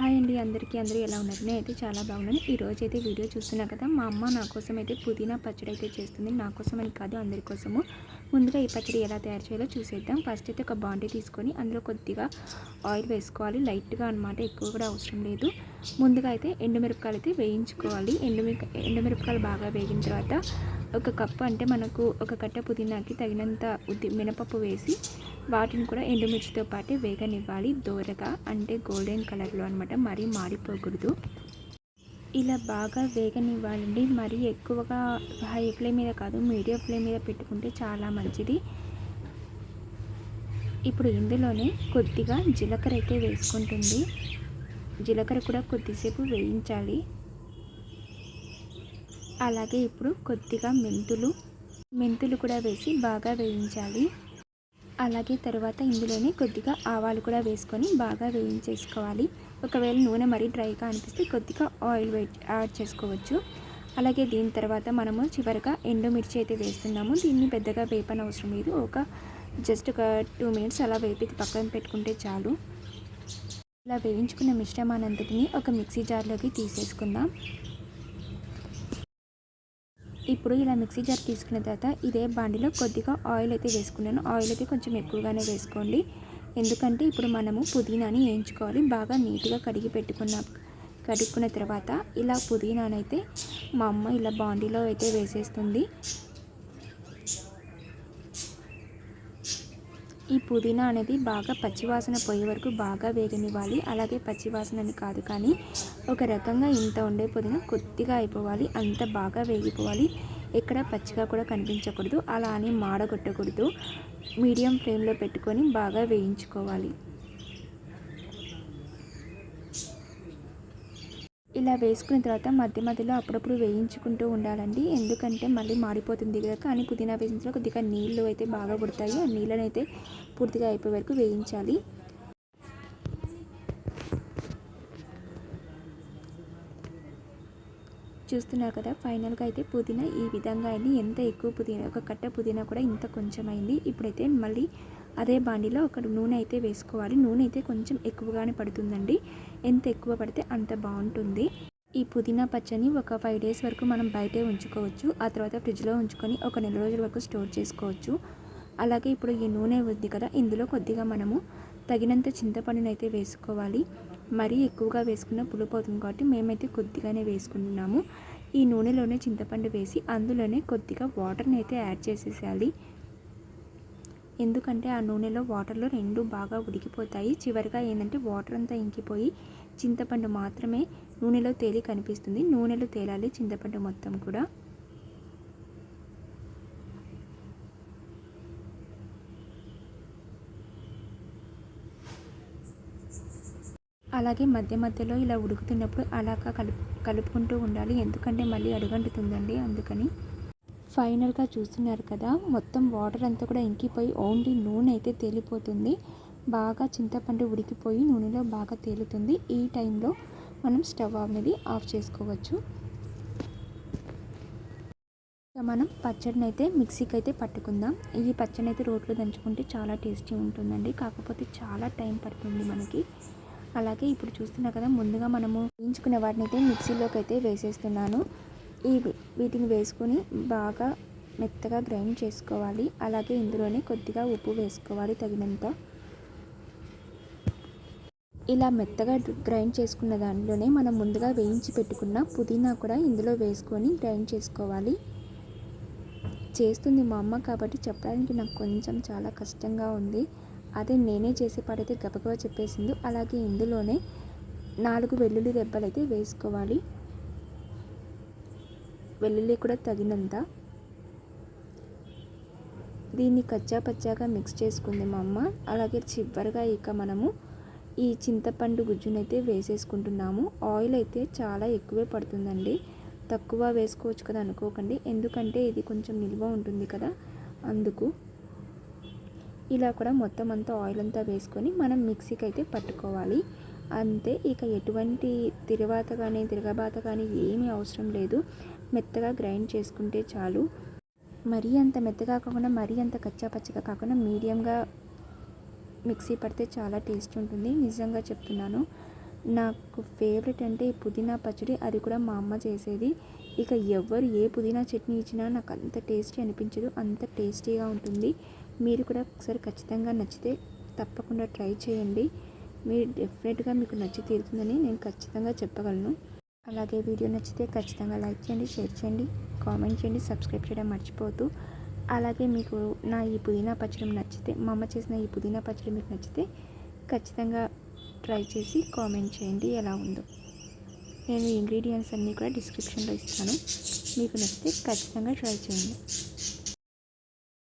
Hi అండి అందరికీ అందరూ ఎలా ఉన్నారు? నేనైతే అయితే చాలా బాగున్నాను. ఈ రోజు అయితే వీడియో చూస్తున్నా కదా మా అమ్మ నా కోసం అయితే పుదీనా పచ్చడి అయితే చేస్తుంది. నా కోసం అని కాదు అందరి కోసము. ముందుగా ఈ పచ్చడి ఎలా తయారు చేయాలో చూసేద్దాం. ఫస్ట్ అయితే ఒక బాండీ తీసుకొని అందులో కొద్దిగా ఆయిల్ వేసుకోవాలి. లైట్గా అనమాట ఎక్కువ కూడా అవసరం లేదు. ముందుగా అయితే ఎండుమిరపకాయలు అయితే వేయించుకోవాలి. ఎండుమిరప ఎండుమిరపకాయలు బాగా వేగిన తర్వాత ఒక కప్పు అంటే మనకు ఒక కట్ట పుదీనాకి తగినంత ఉద్ది మినపప్పు వేసి వాటిని కూడా ఎండుమిర్చితో పాటు వేగనివ్వాలి. దోరగా అంటే గోల్డెన్ కలర్లో అనమాట మరీ మాడిపోకూడదు. ఇలా బాగా వేగనివ్వాలండి. మరీ ఎక్కువగా హై ఫ్లేమ్ మీద కాదు మీడియం ఫ్లేమ్ మీద పెట్టుకుంటే చాలా మంచిది. ఇప్పుడు ఇందులోనే కొద్దిగా జీలకర్ర అయితే వేసుకుంటుంది. జీలకర్ర కూడా కొద్దిసేపు వేయించాలి. అలాగే ఇప్పుడు కొద్దిగా మెంతులు మెంతులు కూడా వేసి బాగా వేయించాలి. అలాగే తర్వాత ఇందులోనే కొద్దిగా ఆవాలు కూడా వేసుకొని బాగా వేయించేసుకోవాలి. ఒకవేళ నూనె మరీ డ్రైగా అనిపిస్తే కొద్దిగా ఆయిల్ యాడ్ చేసుకోవచ్చు. అలాగే దీని తర్వాత మనము చివరిగా ఎండుమిర్చి అయితే వేస్తున్నాము. దీన్ని పెద్దగా వేపన అవసరం లేదు. ఒక జస్ట్ ఒక టూ మినిట్స్ అలా వేపి పక్కన పెట్టుకుంటే చాలు. ఇలా వేయించుకున్న మిశ్రమానంతటిని ఒక మిక్సీ జార్లోకి తీసేసుకుందాం. ఇప్పుడు ఇలా మిక్సీ జార్ తీసుకున్న తర్వాత ఇదే బాండిలో కొద్దిగా ఆయిల్ అయితే వేసుకున్నాను. ఆయిల్ అయితే కొంచెం ఎక్కువగానే వేసుకోండి. ఎందుకంటే ఇప్పుడు మనము పుదీనాని వేయించుకోవాలి. బాగా నీట్గా కడిగి పెట్టుకున్న కడుక్కున్న తర్వాత ఇలా పుదీనానైతే మా అమ్మ ఇలా బాండీలో అయితే వేసేస్తుంది. ఈ పుదీనా అనేది బాగా పచ్చివాసన పోయే వరకు బాగా వేగనివ్వాలి. అలాగే పచ్చివాసన అని కాదు కానీ ఒక రకంగా ఇంత ఉండే పుదీనా కొద్దిగా అయిపోవాలి. అంత బాగా వేగిపోవాలి. ఎక్కడ పచ్చిగా కూడా కనిపించకూడదు. అలా అని మాడగొట్టకూడదు. మీడియం ఫ్లేమ్లో పెట్టుకొని బాగా వేయించుకోవాలి. ఇలా వేసుకున్న తర్వాత మధ్య మధ్యలో అప్పుడప్పుడు వేయించుకుంటూ ఉండాలండి. ఎందుకంటే మళ్ళీ మాడిపోతుంది కదా. కానీ పుదీనా వేసిన తర్వాత కొద్దిగా నీళ్ళు అయితే బాగా పుడతాయి. ఆ నీళ్ళని అయితే పూర్తిగా అయిపోయే వరకు వేయించాలి. చూస్తున్నారు కదా ఫైనల్గా అయితే పుదీనా ఈ విధంగా అయింది. ఎంత ఎక్కువ పుదీనా ఒక కట్ట పుదీనా కూడా ఇంత కొంచెం అయింది ఇప్పుడైతే మళ్ళీ అదే బాండీలో ఒక నూనె అయితే వేసుకోవాలి. నూనె అయితే కొంచెం ఎక్కువగానే పడుతుందండి. ఎంత ఎక్కువ పడితే అంత బాగుంటుంది. ఈ పుదీనా పచ్చని ఒక ఫైవ్ డేస్ వరకు మనం బయటే ఉంచుకోవచ్చు. ఆ తర్వాత ఫ్రిడ్జ్లో ఉంచుకొని ఒక నెల రోజుల వరకు స్టోర్ చేసుకోవచ్చు. అలాగే ఇప్పుడు ఈ నూనె ఉంది కదా ఇందులో కొద్దిగా మనము తగినంత చింతపండును అయితే వేసుకోవాలి. మరీ ఎక్కువగా వేసుకున్న పులుపు అవుతుంది కాబట్టి మేమైతే కొద్దిగానే వేసుకుంటున్నాము. ఈ నూనెలోనే చింతపండు వేసి అందులోనే కొద్దిగా వాటర్ని అయితే యాడ్ చేసేసేయాలి. ఎందుకంటే ఆ నూనెలో వాటర్లో రెండు బాగా ఉడికిపోతాయి. చివరిగా ఏంటంటే వాటర్ అంతా ఇంకిపోయి చింతపండు మాత్రమే నూనెలో తేలి కనిపిస్తుంది. నూనెలో తేలాలి చింతపండు మొత్తం కూడా. అలాగే మధ్య మధ్యలో ఇలా ఉడుకుతున్నప్పుడు అలాగా కలుపు కలుపుకుంటూ ఉండాలి. ఎందుకంటే మళ్ళీ అడుగంటుతుందండి అందుకని. ఫైనల్గా చూస్తున్నారు కదా. మొత్తం వాటర్ అంతా కూడా ఇంకిపోయి ఓన్లీ నూనె అయితే తేలిపోతుంది. బాగా చింతపండు ఉడికిపోయి నూనెలో బాగా తేలుతుంది. ఈ టైంలో మనం స్టవ్ అనేది ఆఫ్ చేసుకోవచ్చు. మనం పచ్చడిని అయితే మిక్సీకి అయితే పట్టుకుందాం. ఈ పచ్చడిని అయితే రోట్లో దంచుకుంటే చాలా టేస్టీ ఉంటుందండి. కాకపోతే చాలా టైం పడుతుంది మనకి. అలాగే ఇప్పుడు చూస్తున్నా కదా ముందుగా మనము వేయించుకున్న వాటిని అయితే మిక్సీలోకి అయితే వేసేస్తున్నాను. ఈ వీటిని వేసుకొని బాగా మెత్తగా గ్రైండ్ చేసుకోవాలి. అలాగే ఇందులోనే కొద్దిగా ఉప్పు వేసుకోవాలి తగినంత. ఇలా మెత్తగా గ్రైండ్ చేసుకున్న దానిలోనే మనం ముందుగా వేయించి పెట్టుకున్న పుదీనా కూడా ఇందులో వేసుకొని గ్రైండ్ చేసుకోవాలి. చేస్తుంది మా అమ్మ కాబట్టి చెప్పడానికి నాకు కొంచెం చాలా కష్టంగా ఉంది. అదే నేనే చేసే పాటైతే గబగబా చెప్పేసింది. అలాగే ఇందులోనే నాలుగు వెల్లుల్లి దెబ్బలు అయితే వేసుకోవాలి. వెల్లుల్లి కూడా తగినంత. దీన్ని కచ్చా పచ్చాగా మిక్స్ చేసుకుంది మా అమ్మ. అలాగే చివరిగా ఇక మనము ఈ చింతపండు గుజ్జునైతే వేసేసుకుంటున్నాము. ఆయిల్ అయితే చాలా ఎక్కువే పడుతుందండి. తక్కువ వేసుకోవచ్చు కదా అనుకోకండి. ఎందుకంటే ఇది కొంచెం నిల్వ ఉంటుంది కదా. అందుకు ఇలా కూడా మొత్తం అంతా ఆయిల్ అంతా వేసుకొని మనం మిక్సీకి అయితే పట్టుకోవాలి. అంతే ఇక ఎటువంటి తిరవాత కానీ తిరగబాత కానీ ఏమీ అవసరం లేదు. మెత్తగా గ్రైండ్ చేసుకుంటే చాలు. మరీ అంత మెత్తగా కాకుండా మరీ అంత కచ్చాపచ్చగా కాకుండా మీడియంగా మిక్సీ పడితే చాలా టేస్ట్ ఉంటుంది. నిజంగా చెప్తున్నాను. నాకు ఫేవరెట్ అంటే పుదీనా పచ్చడి అది కూడా మా అమ్మ చేసేది. ఇక ఎవరు ఏ పుదీనా చట్నీ ఇచ్చినా నాకు అంత టేస్టీ అనిపించదు అంత టేస్టీగా ఉంటుంది. మీరు కూడా ఒకసారి ఖచ్చితంగా నచ్చితే తప్పకుండా ట్రై చేయండి. మీరు డెఫినెట్గా మీకు నచ్చి తీరుతుందని నేను ఖచ్చితంగా చెప్పగలను. అలాగే వీడియో నచ్చితే ఖచ్చితంగా లైక్ చేయండి షేర్ చేయండి కామెంట్ చేయండి సబ్స్క్రైబ్ చేయడం మర్చిపోవద్దు. అలాగే మీకు నా ఈ పుదీనా పచ్చడి నచ్చితే మా అమ్మ చేసిన ఈ పుదీనా పచ్చడి మీకు నచ్చితే ఖచ్చితంగా ట్రై చేసి కామెంట్ చేయండి ఎలా ఉందో. నేను ఇంగ్రీడియంట్స్ అన్నీ కూడా డిస్క్రిప్షన్లో ఇస్తాను. మీకు నచ్చితే ఖచ్చితంగా ట్రై చేయండి.